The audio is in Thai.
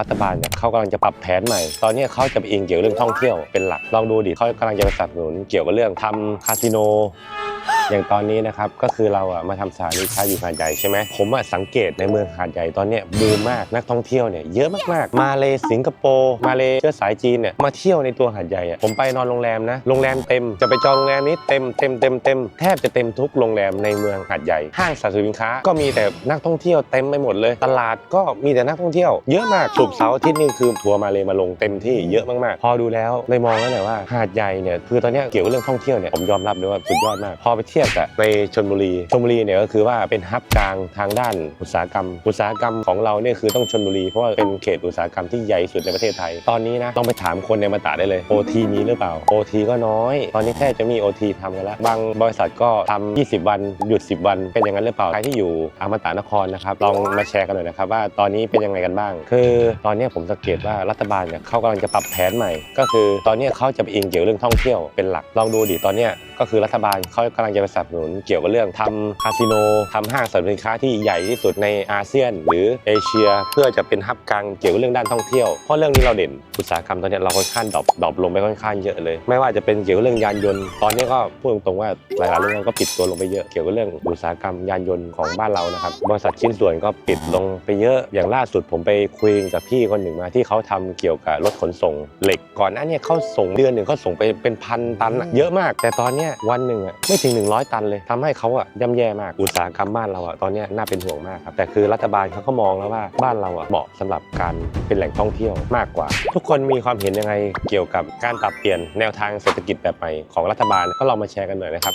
รัฐบาลเนี่ยเขากำลังจะปรับแผนใหม่ ตอนนี้เขาจะไปอิงเกี่ยวเรื่องท่องเที่ยวเป็นหลัก ลองดูดิเขากำลังจะไปสนับสนุนเกี่ยวกับเรื่องทำคาสิโน อย่างตอนนี้นะครับก็คือเราอะมาทำสถานีชาร์จอยู่หาดใหญ่ใช่ไหมผมอะสังเกตในเมืองหาดใหญ่ตอนเนี้ยบูมมากนักท่องเที่ยวเนี่ยเยอะมากๆ มาเลสิงคโปร์มาเลเชื้อสายจีนเนี่ยมาเที่ยวในตัวหาดใหญ่อะผมไปนอนโรงแรมนะโรงแรมเต็มจะไปจองโรงแรมนี้เต็มเต็มเต็มเต็มแทบจะเต็มทุกโรงแรมในเมืองหาดใหญ่ห้างสรรพสินค้า ก็มีแต่นักท่องเที่ยวเต็มไปหมดเลย ตลาดก็มีแต่นักท่องเที่ยวเยอะมากศุกร์เสาร์อาทิตย์นี่คือทัวร์มาเลยมาลงเต็มที่เยอะมากๆ พอดูแล้วเลยมองแล้วแหละว่าหาดใหญ่เนี่ยคือตอนเนี้ยเกี่ยวกับเรื่องท่องเที่ยวเนี่ยผมยอมรับเลยว่าสุดยอดมากพอไปเทียบกับในชลบุรีชลบุรีเนี่ยก็คือว่าเป็นฮับกลางทางด้านอุตสาหกรรม อุตสาหกรรมของเราเนี่ยคือต้องชลบุรีเพราะว่าเป็นเขตอุตสาหกรรมที่ใหญ่สุดในประเทศไทย ตอนนี้นะต้องไปถามคนในมาตาได้เลย OT มีหรือเปล่า OT ก็น้อย ตอนนี้แค่จะมี OT ทำกันแล้ว บางบริษัทก็ทำ20 วันหยุด 10 วัน เป็นอย่างนั้นหรือเปล่าใครที่อยู่อมตะนครนะครับลองมาแชร์กันหน่อยนะครับว่าตอนนี้เป็นยังไงกันบ้าง คือตอนนี้ผมสังเกตว่ารัฐบาลเนี่ยเขากำลังจะปรับแผนใหม่ ก็คือตอนนี้เขาจะไปอิงเกี่ยวเรื่องท่องเที่ยวเป็นหลักลองดูดิตอนนี้ก็คือรัฐบาลเขากำลังจะไปสนับสนุนเกี่ยวกับเรื่องทำคาสิโนทำห้างสรรพสินค้าที่ใหญ่ที่สุดในอาเซียน หรือเอเชีย เพื่อจะเป็นฮับกลางเกี่ยวกับเรื่องด้านท่องเที่ยวเพราะเรื่องนี้เราเด่นอุตสาหกรรมตอนนี้เราค่อนข้างดรอปดรอปลงไปค่อนข้างเยอะเลย ไม่ว่าจะเป็นเกี่ยวกับเรื่องยานยนต์ ตอนนี้ก็พูดตรงๆว่าหลายๆโรงงานก็ปิดตัวลงไปเยอะเกี่ยวกับเรื่องอุตสาหกรรมยานยนต์ของบ้านเรานะครับบริษัทชิ้นส่วนก็ปิดลงไปเยอะอย่างล่าสุดผมไปคุยกับพี่คนหนึ่งมาที่เขาทำเกี่ยวกับรถขนส่งเหล็กก่อนหน้านี้เขาส่งเดือนหนึ่งเขาส่งไปเป็นพันตันเยอะมาก แต่ตอนนี้วันหนึ่งไม่ถึง100ตันเลยทำให้เขาอะย่ำแย่มากอุตสาหกรรมบ้านเราอะตอนนี้น่าเป็นห่วงมากครับแต่คือรัฐบาลเขาก็มองแล้วว่าบ้านเราอะเหมาะสำหรับการเป็นแหล่งท่องเที่ยวมากกว่า ทุกคนมีความเห็นยังไงเกี่ยวกับการปรับเปลี่ยนแนวทางเศรษฐกิจแบบใหม่ของรัฐบาลก็ลองมาแชร์กันหน่อยนะครับ